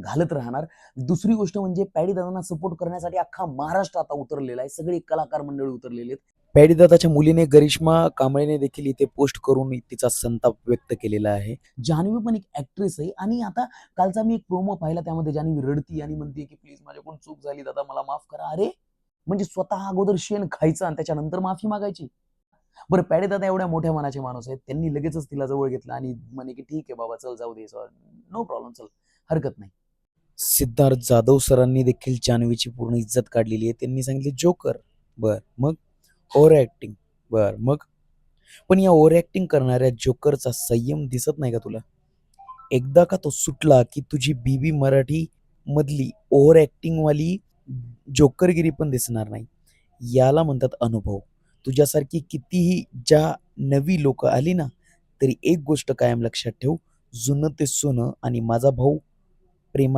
घालत राहणार. दुसरी गोष्ट म्हणजे पॅडी दादांना सपोर्ट करण्यासाठी अख्खा महाराष्ट्र आता उतरलेला आहे. सगळे कलाकार मंडळी उतरलेले आहेत. पॅडीदादाच्या मुलीने गरिश्मा कांबळेने देखील इथे पोस्ट करून तिचा संताप व्यक्त केलेला आहे. जान्हवी पण एक ऍक्ट्रेस आहे. आणि आता कालचा मी एक प्रोमो पाहिला त्यामध्ये जान्हवी रडती आणि म्हणते की प्लीज माझ्याकडून चूक झाली दादा मला माफ करा. अरे! म्हणजे स्वतः अगोदर शेण खायचं आणि त्याच्यानंतर माफी मागायची. बरं पॅडे दादा एवढ्या मोठ्या मनाचे माणूस आहेत. त्यांनी लगेचच तिला जवळ घेतलं आणि म्हणे की ठीक आहे बाबा चल जाऊ दे नो प्रॉब्लेम चल. हरकत नाही. सिद्धार्थ जाधव सरांनी देखील जान्हवीची पूर्ण इज्जत काढलेली आहे. त्यांनी सांगितले जोकर. बर मग? ओव्हर ऍक्टिंग बर मग? पण या ओव्हर ऍक्टिंग करणाऱ्या जोकरचा संयम दिसत नाही का तुला? एकदा का तो सुटला की तुझी बीबी मराठी मधली ओव्हर ॲक्टिंगवाली जोकरगिरी पण दिसणार नाही? याला म्हणतात अनुभव. तुझ्यासारखी कितीही ज्या नवी लोक आली ना तरी एक गोष्ट कायम लक्षात ठेव. जुनं ते सोनं आणि माझा भाऊ प्रेमा